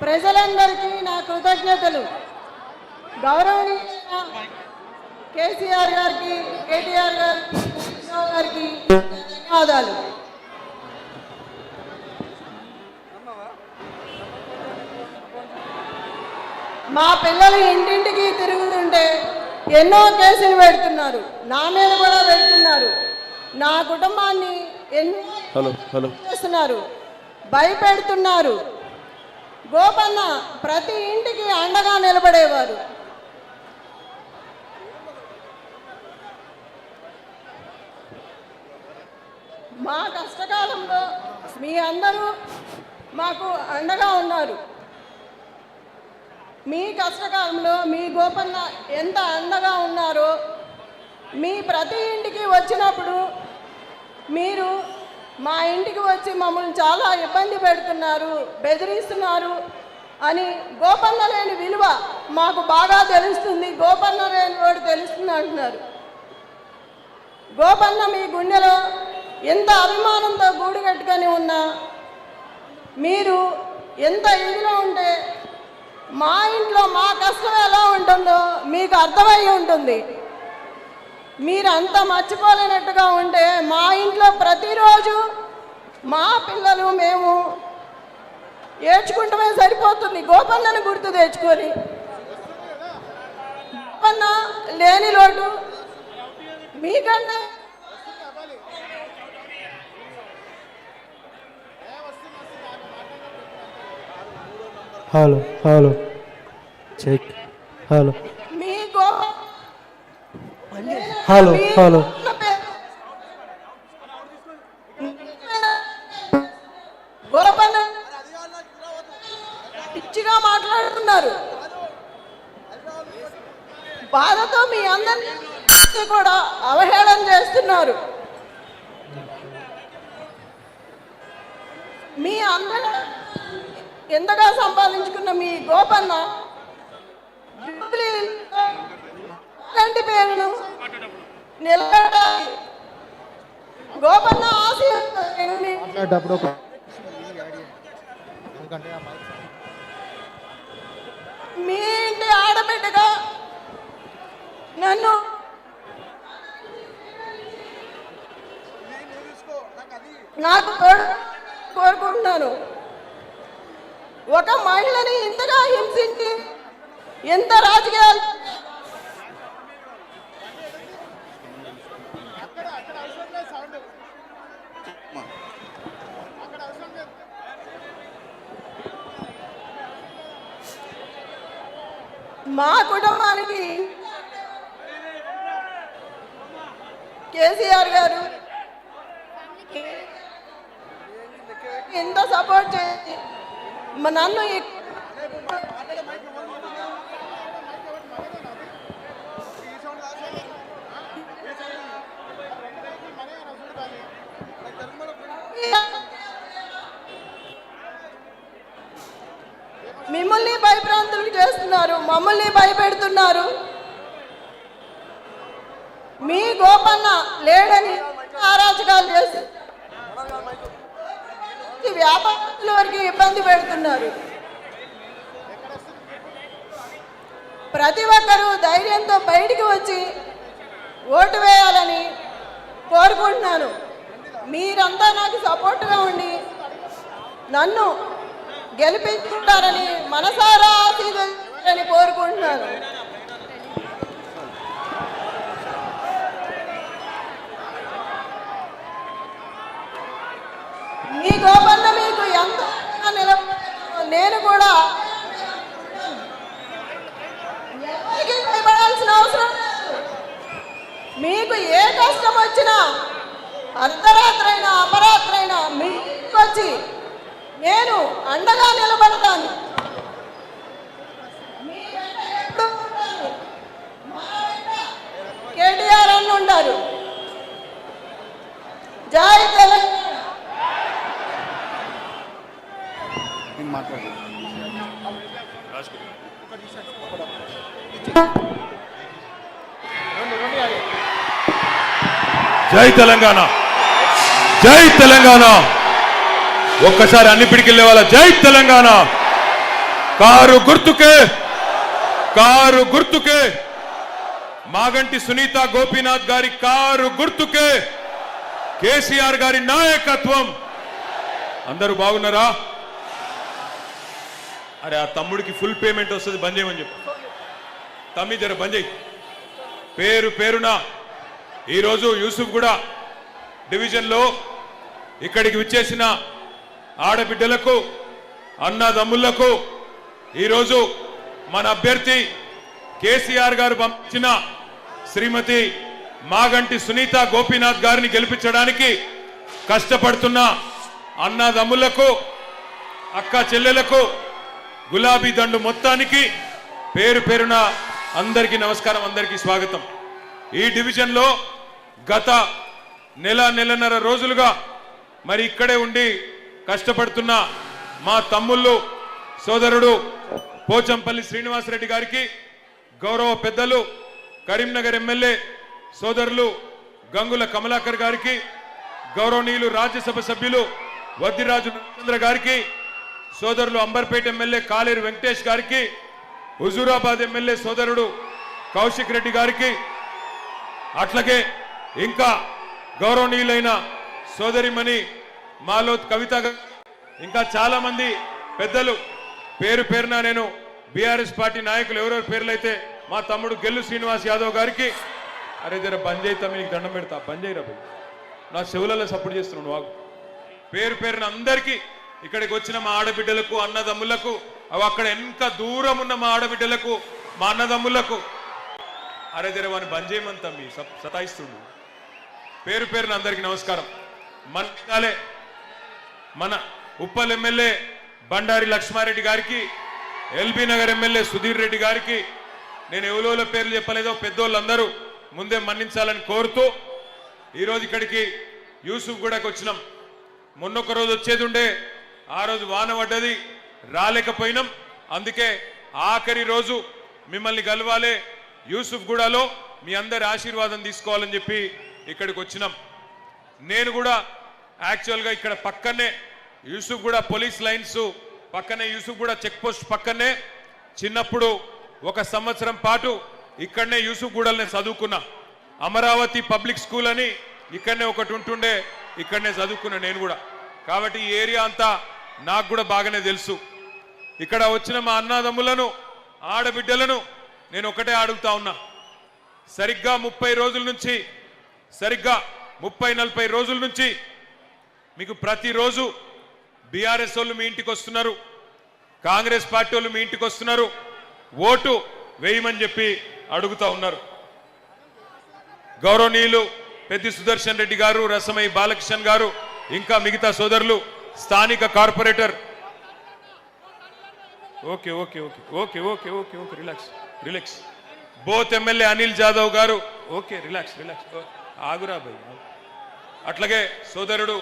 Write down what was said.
ప్రజలందరికీ నా కృతజ్ఞతలు. గౌరవనీయ కేసీఆర్ గారికి కేటీఆర్ గారికి గారికి ధన్యవాదాలు. మా పిల్లలు ఇంటింటికి తిరుగుతుంటే ఎన్నో కేసులు పెడుతున్నారు. నా మీద కూడా పెడుతున్నారు. నా కుటుంబాన్ని ఎన్నో చేస్తున్నారు. భయపెడుతున్నారు. గోపన్న ప్రతి ఇంటికి అండగా నిలబడేవారు. మా కష్టకాలంలో మీ అందరూ మాకు అండగా ఉన్నారు. మీ కష్టకాలంలో మీ గోపన్న ఎంత అండగా ఉన్నారో మీ ప్రతి ఇంటికి వచ్చినప్పుడు మీరు మా ఇంటికి వచ్చి మమ్మల్ని చాలా ఇబ్బంది పెడుతున్నారు బెదిరిస్తున్నారు అని గోపన్న లేని విలువ మాకు బాగా తెలుస్తుంది. గోపన్న లేని వాడు తెలుస్తుంది అంటున్నారు. గోపన్న మీ గుండెలో ఎంత అభిమానంతో గూడు కట్టుకొని ఉన్నా మీరు ఎంత ఇదిలో ఉంటే మా ఇంట్లో మా కష్టం ఎలా ఉంటుందో మీకు అర్థమై ఉంటుంది. మీరు అంత మర్చిపోలేనట్టుగా ఉంటే మా ఇంట్లో ప్రతిరోజు మా పిల్లలు మేము ఏడ్చుకుంటమే సరిపోతుంది. గోపన్నను గుర్తు తెచ్చుకొని. గోపన్న లేని లోటు. మీకన్నా hello hello. Check. Hello. Hello మీ హలో. పిచ్చిగా మాట్లాడుతున్నారు. బాధతో మీ అందరినీ కూడా అవహేళన చేస్తున్నారు. మీ అందరూ ఎంతగా సంపాదించుకున్న మీ గోపన్న ఇలాంటి పేరును నిలబెట్టాలి. గోపన్న ఆశయాన్ని మాట్లాడేటప్పుడు ఒక ఎందుకంటే ఆ మైక్ మీ ఇంటి ఆడబిడ్డగా నన్ను నాకు కోరుకుంటున్నాను. ఒక మహిళని ఇంతగా హింసించి ఎంత రాజకీయాలు మా కుటుంబానికి. కేసీఆర్ గారు. ఎంత సపోర్ట్ చేసి నన్ను మిమ్మల్ని భయభ్రాంతులు చేస్తున్నారు మమ్మల్ని భయపెడుతున్నారు. మీ గోపన్న లేడని అరాచకాలు చేసి ఈ వ్యాపారస్తుల వరకు ఇబ్బంది పెడుతున్నారు. ప్రతి ఒక్కరూ ధైర్యంతో బయటికి వచ్చి ఓటు వేయాలని కోరుకుంటున్నాను. మీరంతా నాకు సపోర్ట్గా ఉండి నన్ను గెలిపించుకుంటారని మనసారా ఆశీర్వదించాలని కోరుకుంటున్నాను. మీ గోపన్న మీకు ఎంత నేను కూడా ఎవరికి భయపడాల్సిన అవసరం మీకు ఏ కష్టం వచ్చినా అర్ధరాత్రైనా అపరాత్రైనా మీకు వచ్చి నేను అండగా నిలబడతాను. మీ వెంట ఎప్పుడూ ఉంటాను. మా వెంట కేటీఆర్ అన్న ఉంటారు. జై జై తెలంగాణ. జై తెలంగాణ. ఒక్కసారి అన్ని పిడికిల్లే వాళ్ళ జై తెలంగాణ. కారు గుర్తుకే కారు గుర్తుకే. మాగంటి సునీత గోపీనాథ్ గారి కారు గుర్తుకే. కేసీఆర్ గారి నాయకత్వం. అందరూ బాగున్నారా? అరే ఆ తమ్ముడికి ఫుల్ పేమెంట్ వస్తుంది బంద్ చేయమని చెప్పు. తమ్మి జర బంద్ చేయి. పేరు పేరున ఈరోజు యూసుఫ్ కూడా డివిజన్లో ఇక్కడికి విచ్చేసిన ఆడబిడ్డలకు అన్నదమ్ములకు ఈరోజు మన అభ్యర్థి కేసీఆర్ గారు పంపించిన శ్రీమతి మాగంటి సునీత గోపీనాథ్ గారిని గెలిపించడానికి కష్టపడుతున్న అన్నదమ్ములకు అక్క చెల్లెలకు గులాబీ దండు మొత్తానికి పేరు పేరున అందరికీ నమస్కారం అందరికీ స్వాగతం. ఈ డివిజన్లో గత నెల నెలన్నర రోజులుగా మరి ఇక్కడే ఉండి కష్టపడుతున్న మా తమ్ముళ్ళు సోదరుడు పోచంపల్లి శ్రీనివాసరెడ్డి గారికి గౌరవ పెద్దలు కరీంనగర్ ఎమ్మెల్యే సోదరులు గంగుల కమలాకర్ గారికి గౌరవనీయులు రాజ్యసభ సభ్యులు వద్దిరాజు నరేంద్ర గారికి సోదరులు అంబర్పేట ఎమ్మెల్యే కాలేరు వెంకటేష్ గారికి హుజూరాబాద్ ఎమ్మెల్యే సోదరుడు కౌశిక్ రెడ్డి గారికి అట్లాగే ఇంకా గౌరవనీయులైన సోదరిమణి మాలోత్ కవిత ఇంకా చాలా మంది పెద్దలు. పేరు పేరున నేను బీఆర్ఎస్ పార్టీ నాయకులు ఎవరెవరి పేర్లైతే మా తమ్ముడు గెల్లు శ్రీనివాస్ యాదవ్ గారికి అరే జర బంద్ చేయితా నీకు దండం పెడతా బంద్ చేయరా నా చెవులలో సపోర్ట్ చేస్తున్నాను వాగు పేరు పేరున అందరికీ ఇక్కడికి వచ్చిన మా ఆడబిడ్డలకు అన్నదమ్ములకు అవి అక్కడ ఎంత దూరం ఉన్న మా ఆడబిడ్డలకు మా అన్నదమ్ములకు అరే జర వాని బంద్ చేయమని తమ్మి సతాయిస్తుండు. పేరు పేరున అందరికీ నమస్కారం. మన కాలే మన ఉప్పల్ ఎమ్మెల్యే బండారి లక్ష్మారెడ్డి గారికి ఎల్బీ నగర్ ఎమ్మెల్యే సుధీర్ రెడ్డి గారికి నేను ఎవరోల పేర్లు చెప్పలేదో పెద్దోళ్ళందరూ ముందే మన్నించాలని కోరుతూ ఈరోజు ఇక్కడికి యూసుఫ్ గూడకు వచ్చినాం. మొన్నొక రోజు వచ్చేది ఉండే ఆ రోజు వాన పడ్డది రాలేకపోయినాం. అందుకే ఆఖరి రోజు మిమ్మల్ని కలవాలే యూసుఫ్ గూడలో మీ అందరి ఆశీర్వాదం తీసుకోవాలని చెప్పి ఇక్కడికి వచ్చినాం. నేను కూడా యాక్చువల్గా ఇక్కడ పక్కనే యూసుఫ్ కూడా పోలీస్ లైన్స్ పక్కనే యూసుఫ్ కూడా చెక్ పోస్ట్ పక్కనే. చిన్నప్పుడు ఒక సంవత్సరం పాటు ఇక్కడనే యూసుఫ్ గూడల్ని చదువుకున్నా. అమరావతి పబ్లిక్ స్కూల్ అని ఇక్కడనే ఒకటి ఉంటుండే ఇక్కడనే చదువుకున్నా నేను కూడా. కాబట్టి ఈ ఏరియా అంతా నాకు కూడా బాగానే తెలుసు. ఇక్కడ వచ్చిన మా అన్నదమ్ములను ఆడబిడ్డలను నేను ఒకటే అడుగుతా ఉన్నా. సరిగ్గా ముప్పై రోజుల నుంచి సరిగ్గా ముప్పై నలభై రోజుల నుంచి మీకు ప్రతిరోజు బీఆర్ఎస్ వాళ్ళు మీ ఇంటికి వస్తున్నారు. కాంగ్రెస్ పార్టీ వాళ్ళు మీ ఇంటికి వస్తున్నారు. ఓటు వేయమని చెప్పి అడుగుతా ఉన్నారు. గౌరవనీయులు పెద్ది సుదర్శన్ రెడ్డి గారు రసమై బాలకృష్ణ గారు ఇంకా మిగతా సోదరులు స్థానిక corporator. Okay okay okay okay okay okay okay relax relax. Both MLA Anil Jadhav గారు. Okay relax relax. ఆగురా భయ్ అట్లాగే సోదరుడు